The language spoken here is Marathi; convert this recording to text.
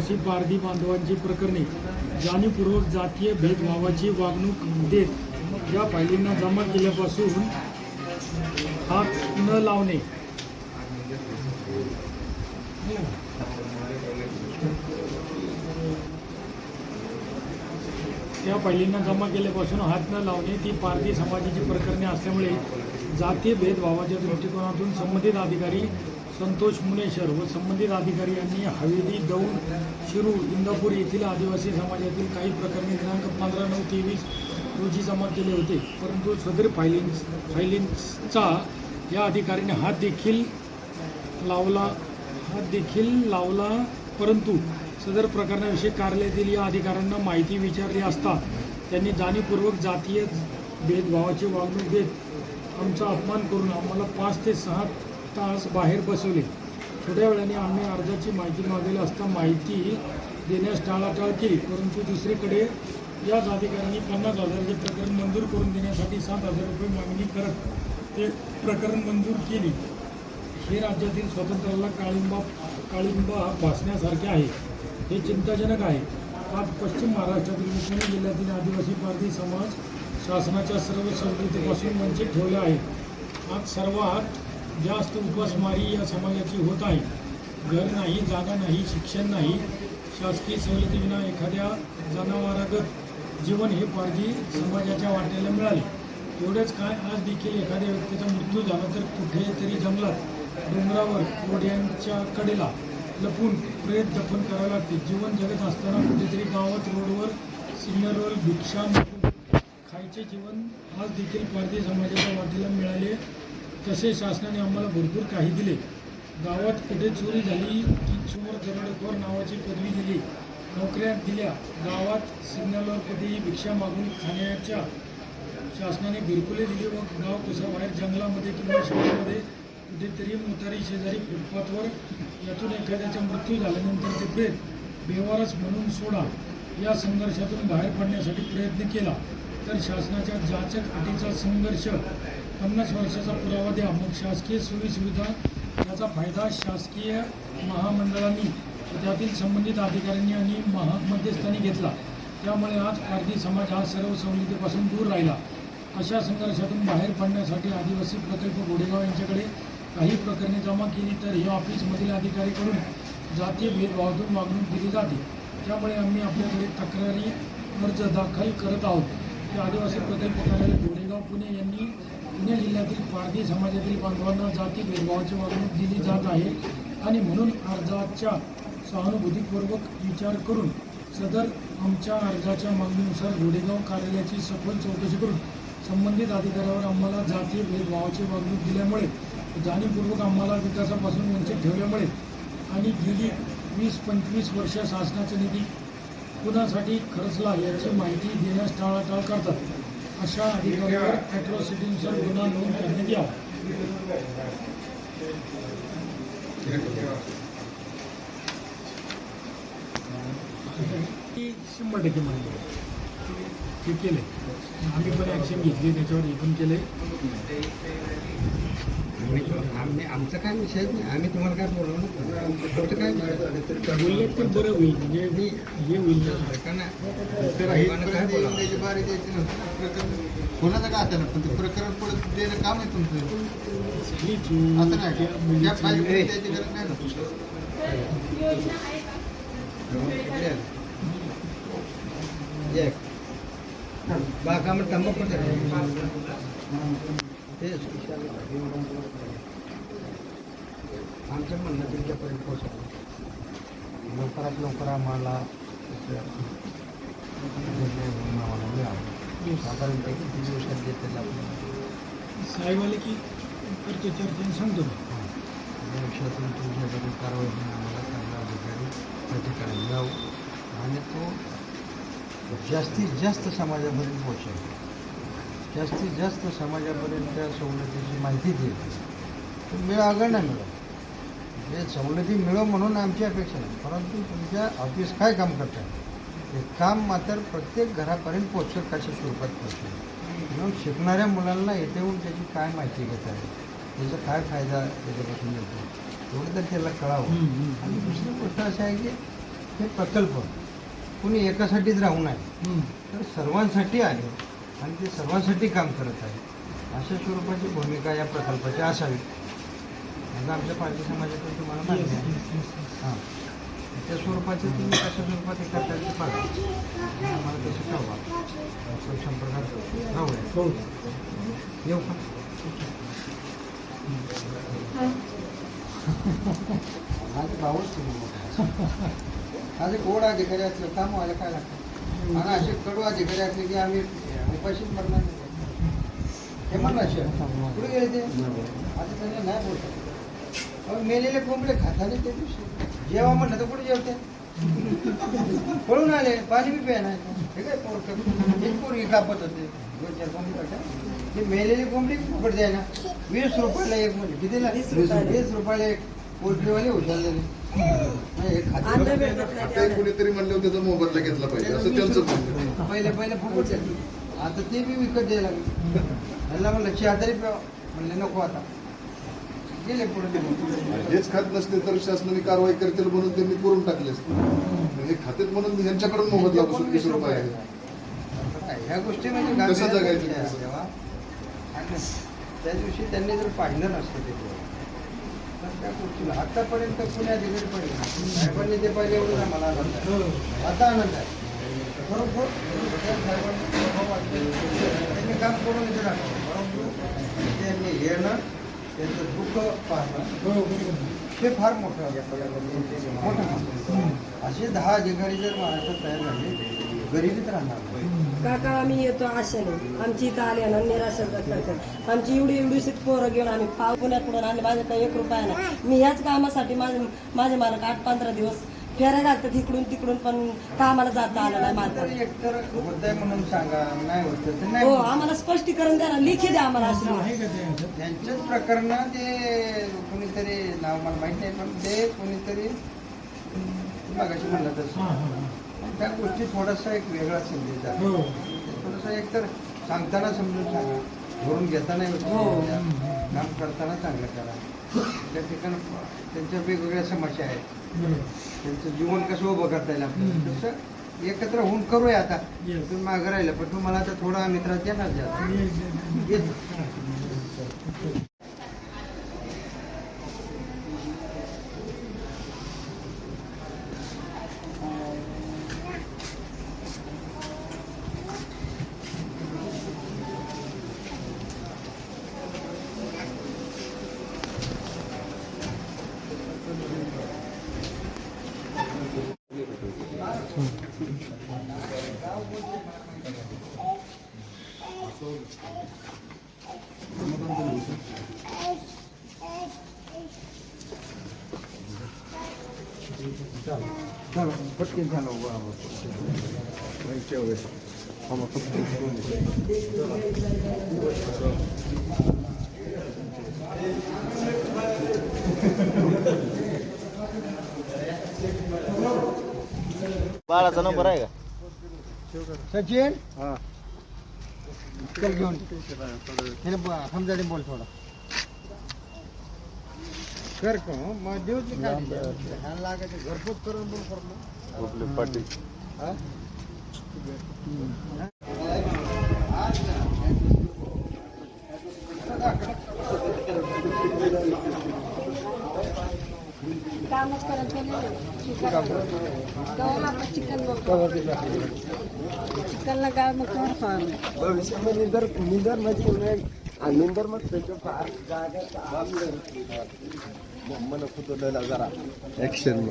आदिवासी पारधी बांधवांची प्रकरणे जाणीवपूर्वक जातीय भेदभावाची वागणूक देत या फायलींना जमा केल्यापासून हात न लावणे. त्या फायलींना जमा केल्यापासून हात न लावणे ती पारधी समाजाची प्रकरणे असल्यामुळे जातीय भेदभावाच्या दृष्टिकोनातून संबंधित अधिकारी संतोष मुनेश्वर व संबंधित अधिकारी यांनी हवेली दौंड शिरूर इंदापूर येथील आदिवासी समाजातील काही प्रकरणे दिनांक पंधरा नऊ तेवीस रोजी जमा केले होते. परंतु सदर फायलिंग फायलिंगचा या अधिकाऱ्याने हात देखील लावला हात देखील लावला परंतु सदर प्रकरणाविषयी कार्यालयातील या अधिकाऱ्यांना माहिती विचारली असता त्यांनी जाणीवपूर्वक जातीय भेदभावाची वागणूक देत आमचा अपमान करून आम्हाला पाच ते सहा तास बाहेर बसवले. थोड्या वेळाने आम्ही अर्जाची माहिती मागवली असता माहिती देण्यास टाळाटाळ केली. परंतु दुसरीकडे याच अधिकाऱ्यांनी पन्नास हजाराचे प्रकरण मंजूर करून देण्यासाठी सात हजार रुपये मागणी करत ते प्रकरण मंजूर केली. हे राज्यातील स्वातंत्र्याला काळिंबा काळिंबा भासण्यासारखे आहे. हे चिंताजनक आहे. आज पश्चिम महाराष्ट्रातील उस्मानाबाद जिल्ह्यातील आदिवासी भारतीय समाज शासनाच्या सर्व सवलतीपासून वंचित ठेवले आहे. आज सर्वात जास्त उपासमारी या समाजाची होत आहे. घर नाही जागा नाही शिक्षण नाही. शासकीय सवलतीविना एखाद्या जनावरागत जीवन हे पारधी समाजाच्या वाटेला मिळाले. एवढंच काय आज देखील एखाद्या व्यक्तीचा मृत्यू झाला तर कुठेतरी जंगलात डोंगरावर कोड्यांच्या कडेला लपून प्रेत दफन करावे लागते. जीवन जगत असताना कुठेतरी गावात रोडवर सिग्नलवर भिक्षा खायचे जीवन आज देखील पारधी समाजाच्या वाटेला मिळाले. तसे शासनाने आम्हाला भरपूर काही दिले. गावात कुठे चोरी झाली की चोर दरोडेखोर नावाची पदवी दिली नोकऱ्या दिल्या गावात सिग्नलवर कधीही भिक्षा मागून खाण्याच्या शासनाने बिरकुले दिली व गाव कसं बाहेर जंगलामध्ये किंवा शहरामध्ये कुठेतरी मोतारी शेजारी फुटपाथवर यातून एखाद्याचा मृत्यू झाल्यानंतर ते प्रेत बेवारस म्हणून सोडा या संघर्षातून बाहेर पडण्यासाठी प्रयत्न केला. तर शासनाच्या जाचक अटीचा संघर्ष पन्नास वर्षाचा पुरावा द्या. मग शासकीय सोयीसुविधा याचा फायदा शासकीय महामंडळांनी त्यातील संबंधित अधिकाऱ्यांनी आणि महा मध्यस्थांनी घेतला. त्यामुळे आज पारधी समाज हा सर्व सवलतीपासून दूर राहिला. अशा संघर्षातून बाहेर पडण्यासाठी आदिवासी प्रकल्प गोडेगाव यांच्याकडे काही प्रकरणे जमा केली तर हे ऑफिसमधील अधिकारीकडून जातीय भेदभावातून वागणूक दिली जाते. त्यामुळे आम्ही आपल्याकडे तक्रारी अर्ज दाखल करत आहोत. ते आदिवासी प्रदेश कार्यालय गोरेगाव पुणे यांनी पुणे जिल्ह्यातील पारधी समाजातील बांधवांना जाती भेदभावाची वागणूक दिली जात आहे आणि म्हणून अर्जाच्या सहानुभूतीपूर्वक विचार करून सदर आमच्या अर्जाच्या मागणीनुसार गोडेगाव कार्यालयाची सखोल चौकशी करून संबंधित अधिकाऱ्यावर आम्हाला जातीय भेदभावाची वागणूक दिल्यामुळे जाणीवपूर्वक आम्हाला विकासापासून वंचित ठेवल्यामुळे आणि गेली वीस पंचवीस वर्ष शासनाचे निधी कुणासाठी खर्चला याची माहिती देण्यास टाळाटाळ करतात. अशा अधिकाऱ्यावर ॲट्रॉसिटीनुसार गुन्हा नोंद करण्यात यावा. ती शंभर टक्के मान्य आहे. ते केले आम्ही पण ॲक्शन घेतली त्याच्यावर हे पण केले आम्ही आम्ही आमचा काय विषय नाही आम्ही तुम्हाला काय बोलवलं फक्त काय बोलले तर बरं होईल म्हणजे मी- हे होईल काय बारी द्यायची नव्हती प्रकरण कोणाचं काय असेल पण ते प्रकरण पडत देणं काम आहे तुमचं असं नाही पाहिजे द्यायची गरज नाही ना एक बागामध्ये तंबाखू तेच आमचं म्हणणं तुमच्यापर्यंत पोहोचवलं लवकरात लवकर आम्हाला साधारणतः किती दिवसात देतील आपल्याला साहेब आले की करतो चर्चेने सांगतो. या विषयातून तुमच्याकडे कारवाई होऊन आम्हाला चांगला अधिकारी त्या ठिकाणी मिळावं. आणि तो जास्तीत जास्त समाजापर्यंत पोहोचेल. जास्तीत जास्त समाजापर्यंत त्या सवलतीची माहिती देईल तो मिळ आगळ नाही मिळत. म्हणजे सवलती मिळो म्हणून आमची अपेक्षा नाही. परंतु तुमच्या ऑफिस काय काम करतात? ते काम मात्र प्रत्येक घरापर्यंत पोहोचेल कशा स्वरूपात पोहोचेल म्हणून शिकणाऱ्या मुलांना येथे येऊन त्याची काय माहिती घेत आहे त्याचा काय फायदा त्याच्यापासून मिळतो एवढं तर त्याला कळावं. आणि दुसरी गोष्ट अशी आहे की हे प्रकल्प कुणी एकासाठीच राहू नये. तर सर्वांसाठी आहे. आणि ते सर्वांसाठी काम करत आहे. अशा स्वरूपाची भूमिका या प्रकल्पाची असावी. आता आमच्या पार्टी समाजाकडून तुम्हाला माहिती आहे. हां. त्या स्वरूपाचे तुम्ही कशा स्वरूपात हे करता येईल ते पाहा. आम्हाला तसं कळवा. संपर्कात राहूया. हो. येऊ का? माझे भाऊच तुम्ही मोठा माझे गोड अधिकारी असलं काम व्हायला काय लागतं? आणि असे कडू अधिकारी असले की आम्ही उपाशीच मरणार नाही. हे असे कुठे गेले ते? आता त्यांना नाही बोलतात अहो, मेलेले कोंबडे खाताले ते दिवशी. जेव्हा म्हणलं तर कुठे जेवते? पळून आले पाणी बी प्या नाही. हे काय पोरकं एक पोरगी कापत होते. दोन चार कोंबडी काढल्या ते मेलेली कोंबडी फुकट जाय ना वीस रुपयाला एक म्हणजे कितीला वीस रुपयाला. वीस रुपयाला एक पोल्ट्रीवाले एक कोणीतरी म्हणलं त्याचा मोबदला घेतला पाहिजे. असं त्यांचं पहिले पहिले फुकट. आता ते बी विकत द्यायला लागले ह्याला म्हणलं चहा तरी प्यावं म्हणले नको आता गेले पुढे. हेच खात नसते तर शासनाने कारवाई करतील म्हणून त्यांनी करून टाकले हे खातेत म्हणून यांच्याकडून मोबदला वसूल वीस रुपये आहे. ह्या गोष्टी म्हणजे कसं जगायचं? तेव्हा. त्या दिवशी त्यांनी जर पाहिलं नसतं ते आतापर्यंत पुण्या अधिकारी पाहिजे साहेबांनी ते पाहिजे एवढं आम्हाला आनंद आहे. आता आनंद आहे बरोबर त्यांनी काम करून इथे टाकलं परंतु त्यांनी येणं त्यांचं दुःख पाहणं हो हे फार मोठं मोठं असे दहा अधिकारी जर महाराष्ट्रात तयार झाले गरिबीत राहणार काका आम्ही येतो आशेने आमची इथं आले ना निराशा करतात आमची एवढी एवढी सीट पोरं घेऊन आम्ही. पाव पुण्यात पुढे आणि माझ्याकडे एक रुपया ना मी ह्याच कामासाठी माझे माझे मालक आठ पंधरा दिवस फेऱ्या घालतात इकडून तिकडून पण कामाला जाता आलं नाही तर मालकाला एकतर होतंय म्हणून सांगा नाही होत तर नाही हो होत. आम्हाला स्पष्टीकरण द्या ना लिखी द्या आम्हाला असं अशी आहे का ते ह्याच्यात? त्यांचंच प्रकरण ते कोणीतरी नाव मला माहीत नाही पण ते कोणीतरी मगाशी म्हणलं तसं हां हां हां. त्या गोष्टी थोडासा एक वेगळा संदेश आहे हो थोडंसं एकतर सांगताना समजून सांगा धरून घेताना हो. काम करताना चांगलं करा त्या ठिकाणी त्यांच्या वेगवेगळ्या समस्या आहेत. त्यांचं जीवन कसं उभं करता येईल आपल्याला. तसं एकत्र होऊन करूया आता. तुम्ही मागं राहिलं पण तुम्हाला आता थोडा मित्रात येणार द्या Yes, yes, yes. चला पटकन झालं उभं आपण. इच्छा होईल. हा, मग पटकन. बाळाचा नंबर आहे का सचिन चल घेऊन हे दे बोल थोडा. कर का? मग देऊ दे काय लागायचं घरपोच करून बोल करतो पाटील हा? कामच करत चिकन चिकनला काय मग कवर खावा मध्ये आणि निंदर मग त्याच्या फार मन खुदलेला जरा ऍक्शन